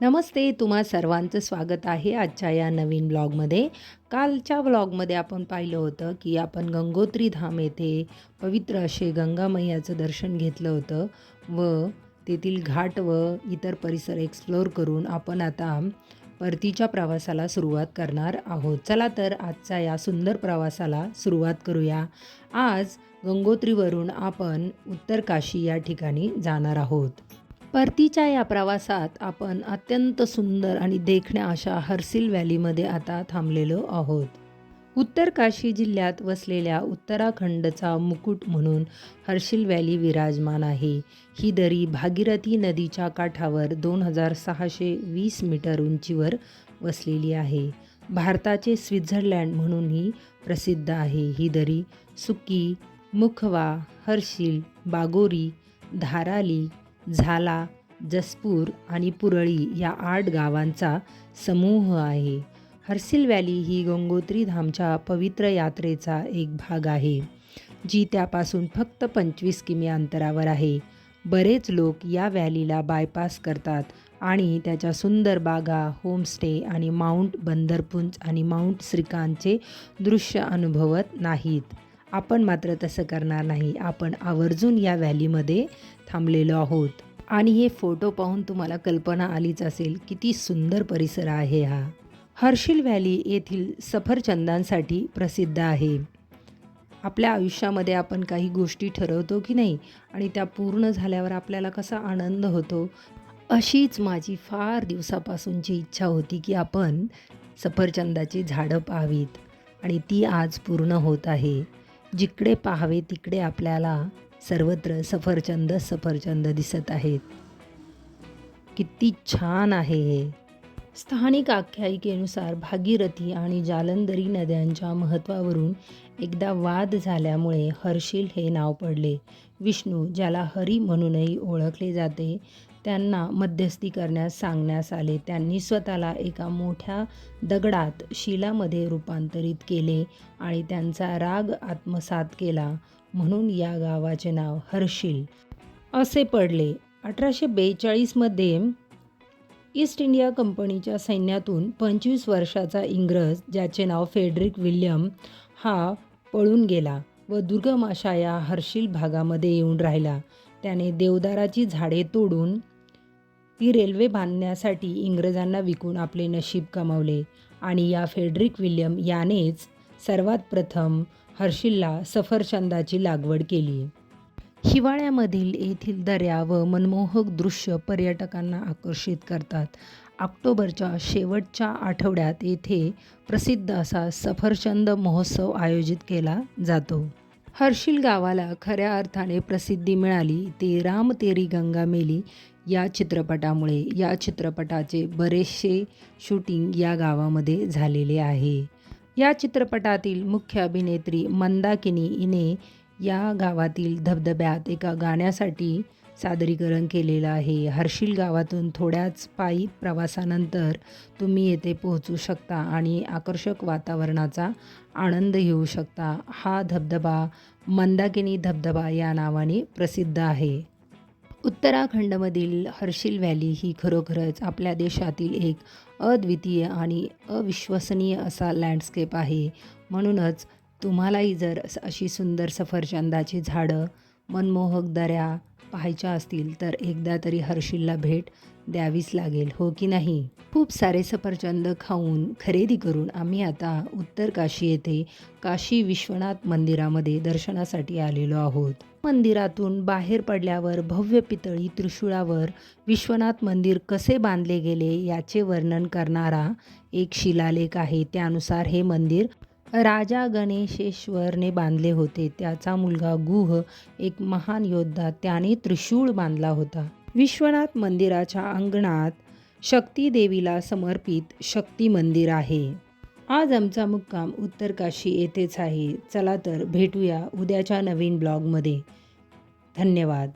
नमस्ते तुम्हा सर्वांचं स्वागत आहे आजच्या या नवीन ब्लॉगमध्ये. कालच्या ब्लॉगमध्ये आपण पाहिलं होतं की आपण गंगोत्री धाम येथे पवित्र असे गंगा मैयाचं दर्शन घेतलं होतं व तेथील घाट व इतर परिसर एक्सप्लोअर करून आपण आता परतीच्या प्रवासाला सुरुवात करणार आहोत. चला तर आजच्या या सुंदर प्रवासाला सुरुवात करूया. आज गंगोत्रीवरून आपण उत्तर काशी या ठिकाणी जाणार आहोत. परतीच्या या प्रवासात आपण अत्यंत सुंदर आणि देखण्या अशा हर्सिल व्हॅलीमध्ये आता थांबलेलो आहोत. उत्तर काशी जिल्ह्यात वसलेल्या उत्तराखंडचा मुकुट म्हणून हर्षिल व्हॅली विराजमान आहे. ही दरी भागीरथी नदीच्या काठावर दोन हजार सहाशे वीस मीटर उंचीवर वसलेली आहे. भारताचे स्वित्झर्लंड म्हणूनही प्रसिद्ध आहे. ही दरी सुकी मुखवा हर्षिल बागोरी धाराली झाला. जसपूर आणि पुरळी या आठ गावांचा समूह आहे. हर्सिल व्हॅली ही गंगोत्री धामच्या पवित्र यात्रेचा एक भाग आहे जी त्यापासून फक्त पंचवीस किमी अंतरावर आहे. बरेच लोक या व्हॅलीला बायपास करतात आणि त्याच्या सुंदर बागा होमस्टे आणि माउंट बंदरपुंज आणि माउंट श्रीकांतचे दृश्य अनुभवत नाहीत. आपण मात्र तसं करणार नाही. आपण आवर्जून या व्हॅलीमध्ये थांबलेलो आहोत. आणि हे फोटो पाहून तुम्हाला कल्पना आलीच असेल किती सुंदर परिसर आहे हा. हर्षिल व्हॅली येथील सफरचंदांसाठी प्रसिद्ध आहे. आपल्या आयुष्यामध्ये आपण काही गोष्टी ठरवतो की नाही आणि त्या पूर्ण झाल्यावर आपल्याला कसा आनंद होतो अशीच माझी फार दिवसापासूनची इच्छा होती की आपण सफरचंदाची झाडं पाहावीत आणि ती आज पूर्ण होत आहे. जिकडे पाहावे तिकडे आपल्याला सर्वत्र सफरचंद सफरचंद दिसत आहेत. किती छान आहे हे. स्थानिक आख्यायिकेनुसार भागीरथी आणि जालंधरी नद्यांच्या महत्त्वावरून एकदा वाद झाल्यामुळे हर्षिल हे नाव पडले. विष्णू ज्याला हरी म्हणूनही ओळखले जाते त्यांना मध्यस्थी करण्यास सांगण्यास आले. त्यांनी स्वतःला एका मोठ्या दगडात शिलामध्ये रूपांतरित केले आणि त्यांचा राग आत्मसात केला. म्हणून या गावाचे नाव हर्षिल. असे पडले. अठराशे बेचाळीसमध्ये ईस्ट इंडिया कंपनीच्या सैन्यातून पंचवीस वर्षाचा इंग्रज ज्याचे नाव फेडरिक विल्यम हा पळून गेला व दुर्गम अशा या हर्षिल भागामध्ये येऊन राहिला. त्याने देवदाराची झाडे तोडून ती रेल्वे बांधण्यासाठी इंग्रजांना विकून आपले नशीब कमावले आणि या फेडरिक विल्यम यानेच सर्वात प्रथम हर्षिलला सफरचंदाची लागवड केली. हिवाळ्यामधील येथील दर्या व मनमोहक दृश्य पर्यटकांना आकर्षित करतात. ऑक्टोबरच्या शेवटच्या आठवड्यात येथे प्रसिद्ध असा सफरचंद महोत्सव आयोजित केला जातो. हर्षिल गावाला खऱ्या अर्थाने प्रसिद्धी मिळाली. ते राम तेरी गंगा मेली या चित्रपटामुळे या चित्रपटाचे बरेचसे शूटिंग या गावामध्ये झालेले आहे. या चित्रपटातील मुख्य अभिनेत्री मंदाकिनी हिने या गावातील धबधब्यात एका गाण्यासाठी सादरीकरण केलेलं आहे. हर्षिल गावातून थोड्याच पायी प्रवासानंतर तुम्ही येथे पोहोचू शकता आणि आकर्षक वातावरणाचा आनंद घेऊ शकता. हा धबधबा मंदाकिनी धबधबा या नावाने प्रसिद्ध आहे. उत्तराखंडमधील हर्षिल व्हॅली ही खरोखरच आपल्या देशातील एक अद्वितीय आणि अविश्वसनीय असा लँडस्केप आहे. म्हणूनच तुम्हालाही जर अशी सुंदर सफरचंदाची झाडं मनमोहक दऱ्या पाहायच्या असतील तर एकदा तरी हर्षिलला भेट द्यावीच लागेल हो की नाही? खूप सारे सफरचंद खाऊन खरेदी करून आम्ही आता उत्तर काशी येथे काशी विश्वनाथ मंदिरामध्ये दर्शनासाठी आलेलो आहोत. मंदिरातून बाहेर पडल्यावर भव्य पितळी त्रिशूळावर विश्वनाथ मंदिर कसे बांधले गेले याचे वर्णन करणारा एक शिलालेख आहे. त्यानुसार हे मंदिर राजा गणेशेश्वरने बांधले होते. त्याचा मुलगा गुह एक महान योद्धा त्याने त्रिशूळ बांधला होता. विश्वनाथ मंदिराच्या अंगणात शक्ती देवीला समर्पित शक्ती मंदिर आहे. आज आमचा मुक्काम उत्तर काशी येथेच आहे. चला तर भेटूया उद्याच्या नवीन ब्लॉगमध्ये. धन्यवाद.